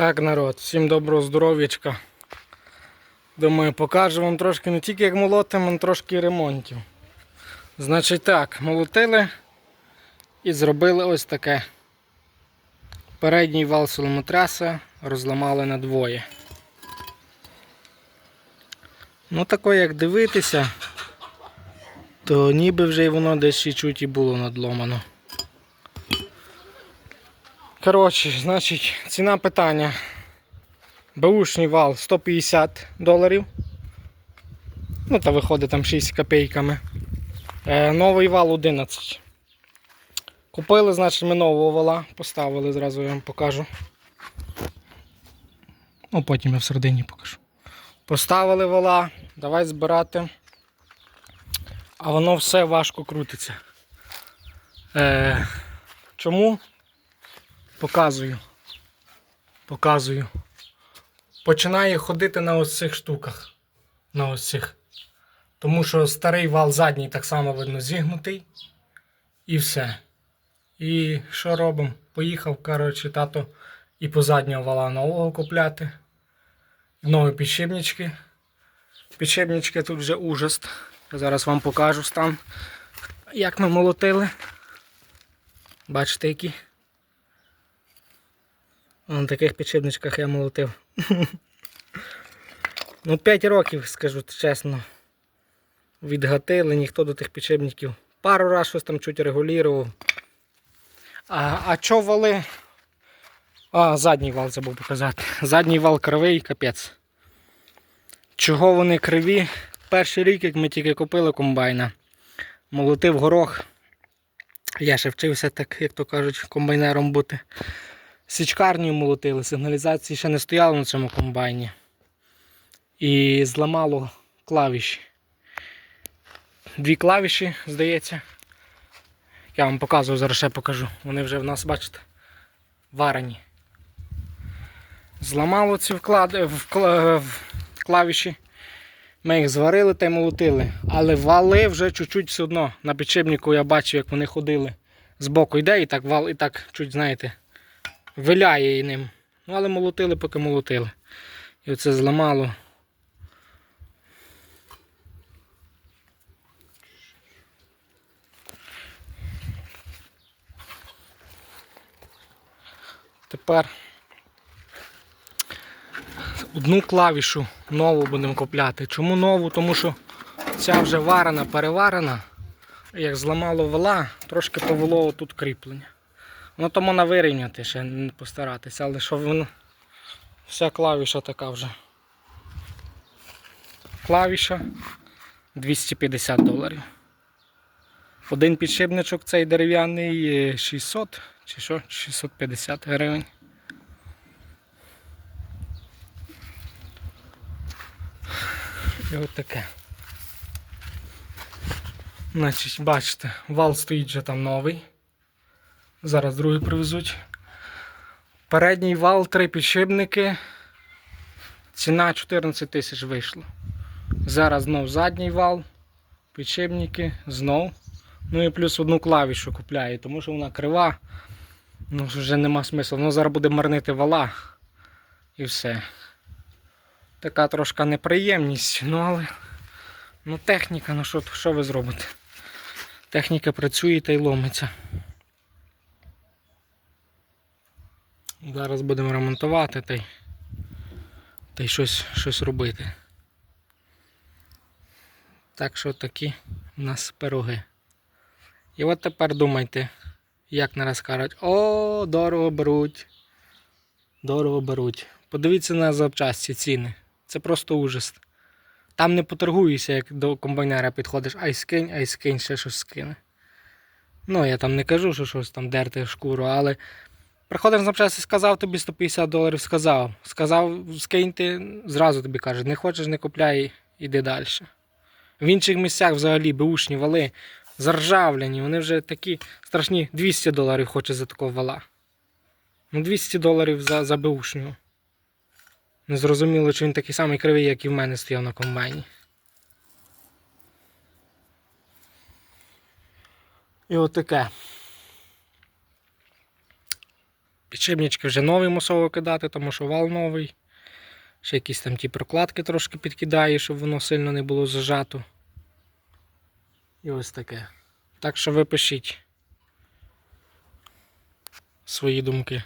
Так, народ, всім доброго здоров'ячка. Думаю, покажу вам трошки не тільки як молотимо, а трошки ремонтів. Значить так, молотили і зробили ось таке. Передній вал соломотряса розламали на двоє. Ну, тако як дивитися, то ніби вже й воно десь ще чуть і було надломано. Коротше, значить, ціна питання. Беушний вал 150 доларів. Ну, та виходить там 6 копійками. Е, новий вал 11. Купили, значить, ми нового вала, поставили, зразу я вам покажу. Ну, потім я всередині покажу. Поставили вала, давай збирати. А воно все важко крутиться. Е, чому? Показую. Показую. Починає ходити на ось цих штуках. На ось цих. Тому що старий вал задній так само видно зігнутий. І все. І що робимо? Поїхав, коротше, тато і по заднього вала нового купляти. Нові підшипнички. Підшипнички тут вже ужас. Зараз вам покажу стан, як ми молотили. Бачите, які? На таких підшипничках я молотив. ну, 5 років, скажу чесно. Відгатили, ніхто до тих підшипників. Пару раз щось там чуть регулював. А, а чо вали? А, задній вал забув показати. Задній вал кривий, капець. Чого вони криві? Перший рік, як ми тільки купили комбайна, молотив горох. Я ще вчився, так, як то кажуть, комбайнером бути. Січкарнею молотили, сигналізації ще не стояло на цьому комбайні. І зламало клавіші. Дві клавіші, здається. Я вам показую, зараз ще покажу. Вони вже в нас, бачите, варені. Зламало ці вклади, вкла- в клавіші. Ми їх зварили та й молотили. Але вали вже чуть-чуть все одно. На підшипнику я бачив, як вони ходили. Збоку йде і так вал, і так чуть, знаєте, виляє ним. Ну, але молотили, поки молотили. І оце зламало. Тепер одну клавішу нову будемо купляти. Чому нову? Тому що ця вже варена, переварена. Як зламало вала, трошки повело тут кріплення. Ну то можна вирівняти, ще не постаратися, але що воно. Вся клавіша така вже. Клавіша 250 доларів. Один підшипничок цей дерев'яний е, 600 чи що, 650 гривень. І от таке. Значить, бачите, вал стоїть вже там новий. Зараз другий привезуть. Передній вал, три підшипники. Ціна 14 тисяч вийшла. Зараз знов задній вал, підшипники, знов. Ну і плюс одну клавішу купляю, тому що вона крива. Ну вже нема смислу. Воно зараз буде марнити вала. І все. Така трошка неприємність, ну але ну техніка, ну що, що ви зробите? Техніка працює та й ломиться. Зараз будемо ремонтувати та й, та й щось, щось робити. Так що такі у нас пироги. І от тепер думайте, як нараз кажуть, о, дорого беруть. Дорого беруть. Подивіться на запчасті ціни. Це просто ужас. Там не поторгуєшся, як до комбайнера підходиш, ай скинь, ай скинь, ще щось скине. Ну, я там не кажу, що щось там дерти шкуру, але приходиш на запчасті, сказав тобі 150 доларів, сказав. Сказав, скиньте, зразу тобі кажуть, не хочеш, не купляй, іди далі. В інших місцях взагалі беушні вали заржавлені, вони вже такі страшні 200 доларів хочуть за такого вала. Ну 200 доларів за, за беушнього. Не зрозуміло, чи він такий самий кривий, як і в мене стояв на комбайні. І от таке. Підшипнички вже новий мусово кидати, тому що вал новий. Ще якісь там ті прокладки трошки підкидає, щоб воно сильно не було зажато. І ось таке. Так що ви пишіть свої думки.